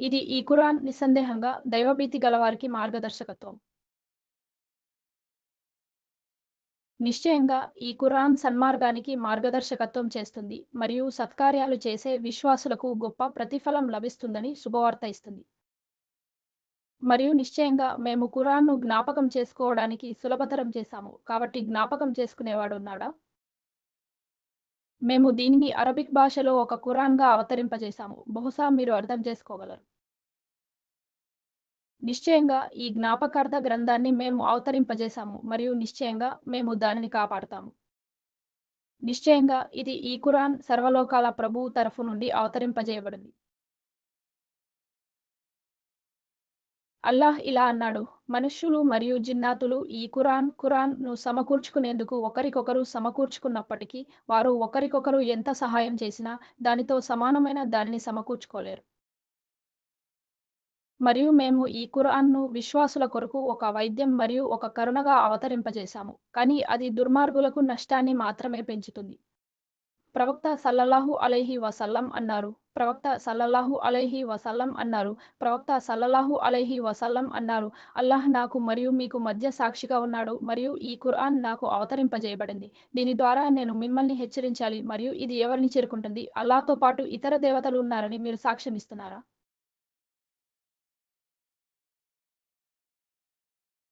ఇది ఈ ఖురాన్ నిస్సందేహంగా దైవభీతి గలవారికి మార్గదర్శకత్వం. నిశ్చయంగా ఈ ఖురాన్ సన్మార్గానికి మార్గదర్శకత్వం చేస్తుంది మరియు సత్కార్యాలు చేసే విశ్వాసులకు గొప్ప ప్రతిఫలం లభిస్తుందని శుభవార్త ఇస్తుంది. మరియు నిశ్చయంగా మేము ఖురాన్ను జ్ఞాపకం చేసుకోవడానికి సులభతరం చేశాము కాబట్టి జ్ఞాపకం చేసుకునేవాడు ఉన్నాడా మేము దీనిని అరబిక్ భాషలో ఒక ఖురాన్గా అవతరింపజేశాము బహుశా మీరు అర్థం చేసుకోగలరు. నిశ్చయంగా ఈ జ్ఞాపకార్థ గ్రంథాన్ని మేము అవతరింపజేశాము మరియు నిశ్చయంగా మేము దానిని కాపాడుతాము. నిశ్చయంగా ఇది ఈ ఖురాన్ సర్వలోకాల ప్రభువు తరఫు నుండి అవతరింపజేయబడింది. అల్లాహ్ ఇలా అన్నాడు మనుష్యులు మరియు జిన్నాతులు ఈ ఖురాన్ ఖురాన్ను సమకూర్చుకునేందుకు ఒకరికొకరు సమకూర్చుకున్నప్పటికీ వారు ఒకరికొకరు ఎంత సహాయం చేసినా దానితో సమానమైన దానిని సమకూర్చుకోలేరు. మరియు మేము ఈ ఖురాన్ను విశ్వాసుల కొరకు ఒక వైద్యం మరియు ఒక కరుణగా అవతరింపజేశాము కానీ అది దుర్మార్గులకు నష్టాన్ని మాత్రమే పెంచుతుంది. ప్రవక్త సల్లల్లాహు అలైహి వసల్లం అన్నారు. ప్రవక్త సల్లల్లాహు అలైహి వసల్లం అన్నారు. ప్రవక్త సల్లల్లాహు అలైహి వసల్లం అన్నారు. అల్లాహ్ నాకు మరియు మీకు మధ్య సాక్షిగా ఉన్నాడు మరియు ఈ ఖురాన్ నాకు అవతరింపజేయబడింది. దీని ద్వారా నేను మిమ్మల్ని హెచ్చరించాలి మరియు ఇది ఎవరిని చేరుకుంటుంది? అల్లాహ్తో పాటు ఇతర దేవతలు ఉన్నారని మీరు సాక్ష్యం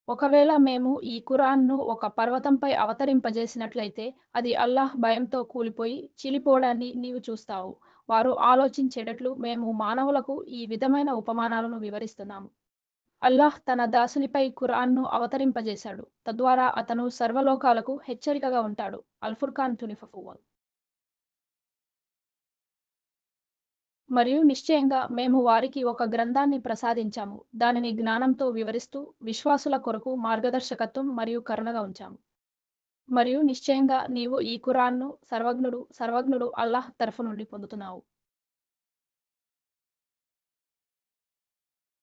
ఒకవేళ మేము ఈ ఖురాన్ను ఒక పర్వతంపై అవతరింపజేసినట్లయితే అది అల్లాహ్ భయంతో కూలిపోయి చీలిపోవడాన్ని నీవు చూస్తావు. వారు ఆలోచించేటట్లు మేము మానవులకు ఈ విధమైన ఉపమానాలను వివరిస్తున్నాము. అల్లాహ్ తన దాసునిపై ఖురాన్ను అవతరింపజేశాడు. తద్వారా అతను సర్వలోకాలకు హెచ్చరికగా ఉంటాడు. అల్ఫుర్ఖాన్ తునిఫువల్ మరియు నిశ్చయంగా మేము వారికి ఒక గ్రంథాన్ని ప్రసాదించాము. దానిని జ్ఞానంతో వివరిస్తూ విశ్వాసుల కొరకు మార్గదర్శకత్వం మరియు కరుణగా ఉంచాము. మరియు నిశ్చయంగా నీవు ఈ ఖురాన్ను సర్వజ్ఞుడు సర్వజ్ఞుడు అల్లాహ్ తరఫు నుండి పొందుతున్నావు.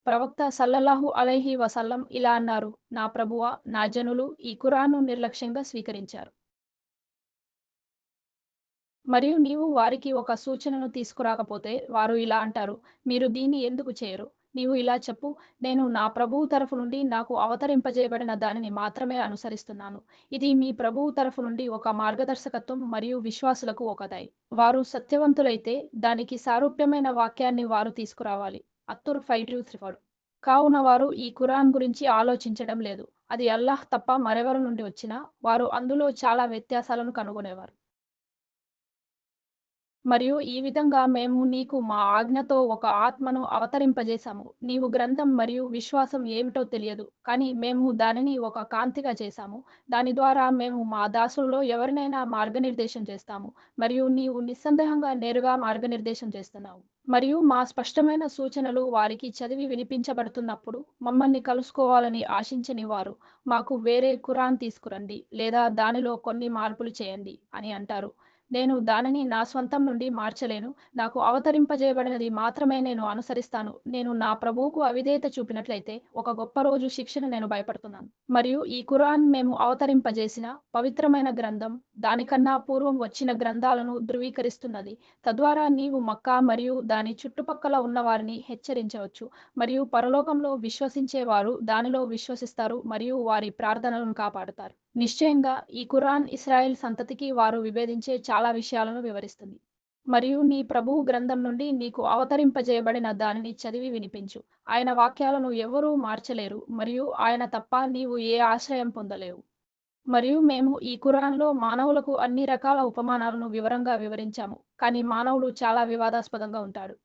ప్రవక్త సల్లల్లాహు అలైహి వసల్లం ఇలా అన్నారు నా ప్రభువ నా జనులు ఈ ఖురాన్ను నిర్లక్ష్యంగా స్వీకరించారు. మరియు నీవు వారికి ఒక సూచనను తీసుకురాకపోతే వారు ఇలా అంటారు మీరు దీన్ని ఎందుకు చేయరు? నీవు ఇలా చెప్పు నేను నా ప్రభువు తరఫు నుండి నాకు అవతరింపజేయబడిన దానిని మాత్రమే అనుసరిస్తున్నాను. ఇది మీ ప్రభువు తరఫు నుండి ఒక మార్గదర్శకత్వం మరియు విశ్వాసులకు ఒకదాయి వారు సత్యవంతులైతే దానికి సారూప్యమైన వాక్యాన్ని వారు తీసుకురావాలి. అత్తుర్ ఫైవ్ టూ త్రీ ఫోర్. కావున వారు ఈ ఖురాన్ గురించి ఆలోచించడం లేదు. అది అల్లాహ్ తప్ప మరెవరి నుండి వచ్చినా వారు అందులో చాలా వ్యత్యాసాలను కనుగొనేవారు. మరియు ఈ విధంగా మేము నీకు మా ఆజ్ఞతో ఒక ఆత్మను అవతరింపజేశాము. నీవు గ్రంథం మరియు విశ్వాసం ఏమిటో తెలియదు. కానీ మేము దానిని ఒక కాంతిగా చేశాము. దాని ద్వారా మేము మా దాసుల్లో ఎవరినైనా మార్గనిర్దేశం చేస్తాము మరియు నీవు నిస్సందేహంగా నేరుగా మార్గనిర్దేశం చేస్తున్నావు. మరియు మా స్పష్టమైన సూచనలు వారికి చదివి వినిపించబడుతున్నప్పుడు మమ్మల్ని కలుసుకోవాలని ఆశించని వారు మాకు వేరే కురాన్ తీసుకురండి లేదా దానిలో కొన్ని మార్పులు చేయండి అని అంటారు. నేను దానిని నా స్వంతం నుండి మార్చలేను. నాకు అవతరింపజేయబడినది మాత్రమే నేను అనుసరిస్తాను. నేను నా ప్రభువుకు అవిధేయత చూపినట్లయితే ఒక గొప్ప రోజు శిక్షణ నేను భయపడుతున్నాను. మరియు ఈ ఖురాన్ మేము అవతరింపజేసిన పవిత్రమైన గ్రంథం దానికన్నా పూర్వం వచ్చిన గ్రంథాలను ధృవీకరిస్తున్నది. తద్వారా నీవు మక్కా మరియు దాని చుట్టుపక్కల ఉన్న వారిని హెచ్చరించవచ్చు. మరియు పరలోకంలో విశ్వసించేవారు దానిలో విశ్వసిస్తారు మరియు వారి ప్రార్థనలను కాపాడుతారు. నిశ్చయంగా ఈ ఖురాన్ ఇస్రాయెల్ సంతతికి వారు విభేదించే చాలా విషయాలను వివరిస్తుంది. మరియు నీ ప్రభువు గ్రంథం నుండి నీకు అవతరింపజేయబడిన దానిని చదివి వినిపించు. ఆయన వాక్యాలను ఎవరూ మార్చలేరు మరియు ఆయన తప్ప నీవు ఏ ఆశ్రయం పొందలేవు. మరియు మేము ఈ కురాన్లో మానవులకు అన్ని రకాల ఉపమానాలను వివరంగా వివరించాము కానీ మానవుడు చాలా వివాదాస్పదంగా ఉంటాడు.